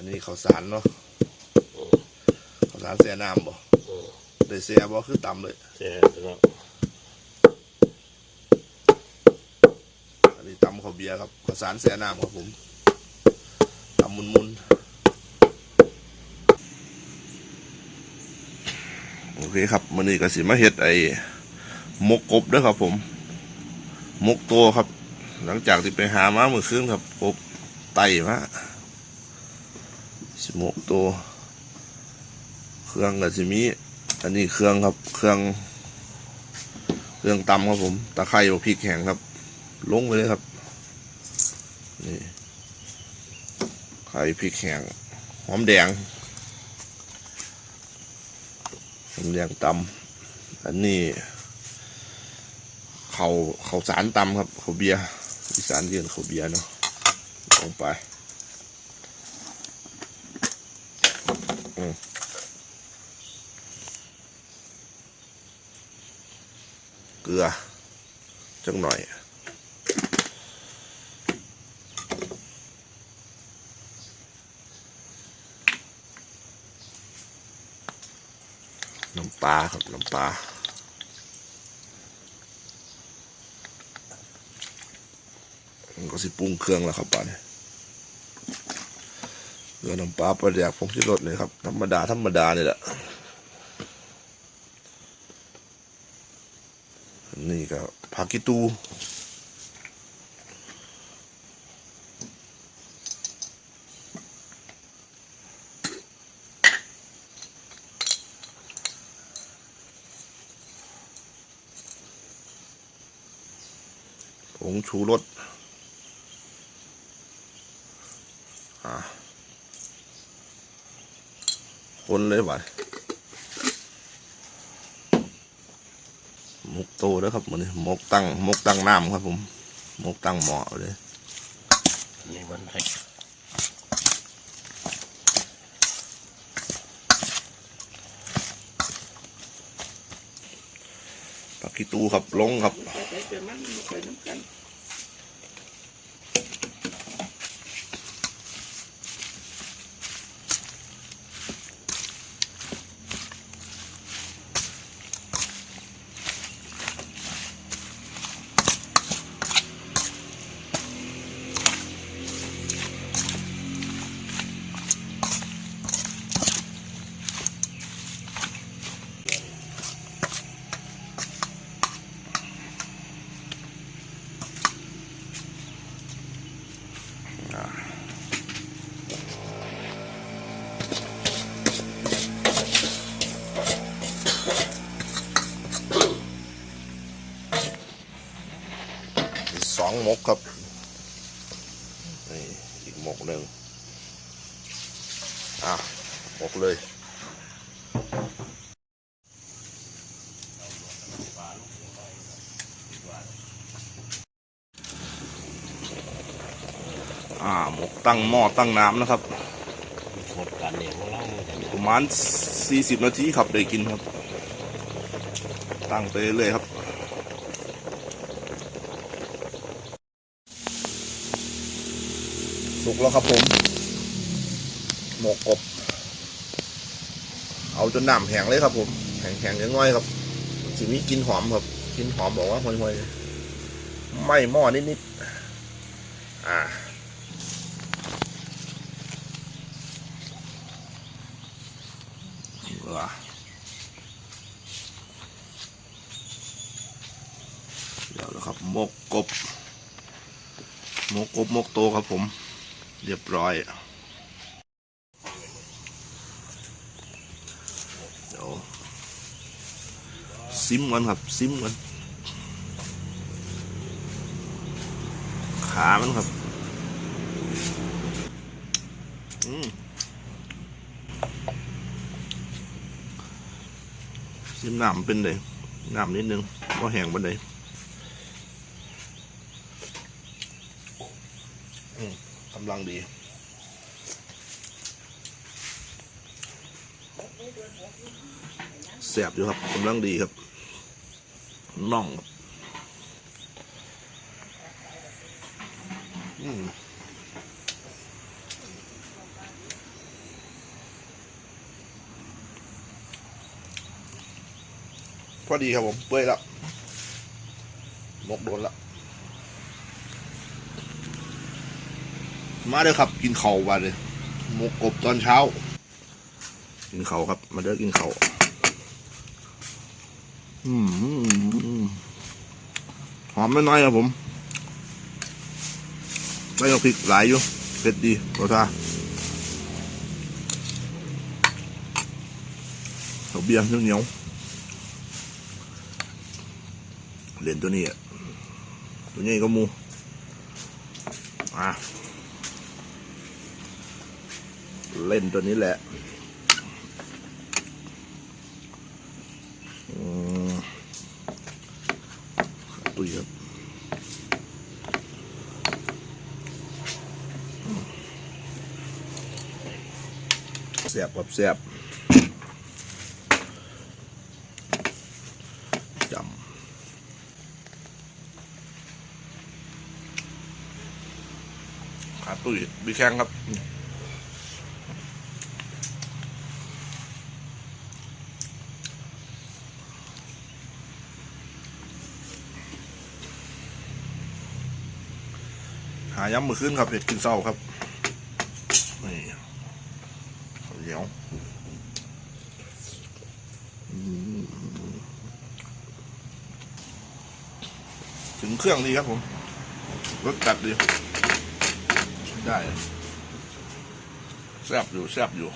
อันนี้ข้าวสารเนาะข้าวสารเสียน้ำบ่ได้เสียบ่คือต่ำเลยเสียเนาะอันนี้ตำข้าวเบียร์ครับข้าวสารเสียน้ำครับผมตำมุนมุนๆโอเคครับมื้อนี้ก็สิมาเฮ็ดไอ้หมกกบเด้อครับผมหมกโตครับ หลังจากที่ไปหามาเมื่อคืนครับกบไต่มา สิหมกโตเครื่องก็สิมีอันนี้เครื่องครับ เครื่อง เครื่องตำครับผม ตะไคร้กับพริกแห้งครับ ลงไปเลยครับ นี่ไข่พริกแห้งหอมแดงหอมแดงตำอันนี้เขาเขาสารตำครับเขาเบียร์อีสานเรียนเขาเบียร์เนาะลงไปอืมเก ลือจังหน่อย น้ำปลาครับน้ำปลามันก็สิปรุงเครื่องแล้วครับป่านเกลือน้ำปลาปลาแดกผงชูรสเลยครับ ธรรมดา ธรรมดาเนี่ยแหละอันนี่ ก็ผักกิตูผงชูรสคนเลยว่ะ มกโตแล้วครับมันนี่หมกตั้งหมกตั้งน้ำครับผมหมกตั้งหม้อเลยนี่วันไทยผักกีตูครับลงครับ มันไปน้ำกันสองหมกครับนี่อีกหมกหนึ่งอะหมกเลยอ่าหมกตั้งหม้อตั้งน้ำนะครับหมดการเนี่ยของเราเนี่ยประมาณ40 นาทีครับได้กินครับ ตั้งไปเรื่อยๆครับ สุกแล้วครับผม หมกกบ เอาจนน้ำแห้งเลยครับผม แห้งๆง่อยๆครับสิมีกินหอมครับ กินหอมบอกว่าห่วยๆไหม่หม้อนิดๆ อ่าว่ะเดี๋ยวนะครับ หมกกบ หมกกบ หมกโตครับผม เรียบร้อยเดี๋ยวซิมกันครับซิมกันขามันครับอืมซิมน้ำเป็นเลยน้ำนิดนึงว่าแห้งบันไดอืม กำลังดีแสบอยู่ครับกำลังดีครับน่องพอดีครับผมเปื่อยแล้วมกโดนแล้ว มาเด้อครับ กินเข่าวมาเลยหมกกบตอนเช้า กินเขาวครับ มาเด้อกินเขาวอืมหอมไม่น้อยครับผมไม่ต้องพริกหลายอยู่เผ็ดดีรสชาติเอาเบียร์เหนียวเหรียญตัวนี้อะตัวนี้ก็มูอะ เล่นตัวนี้แหละอืมตุยครับแสบกับแสบจำขาตุยบีแข้งครับาย้ำมือขึ้นครับเห็ดกินเศร้าครับนี่เหนียวถึงเครื่องดีครับผมรสจัดดี ได้แซ่บอยู่แซ่บอยู่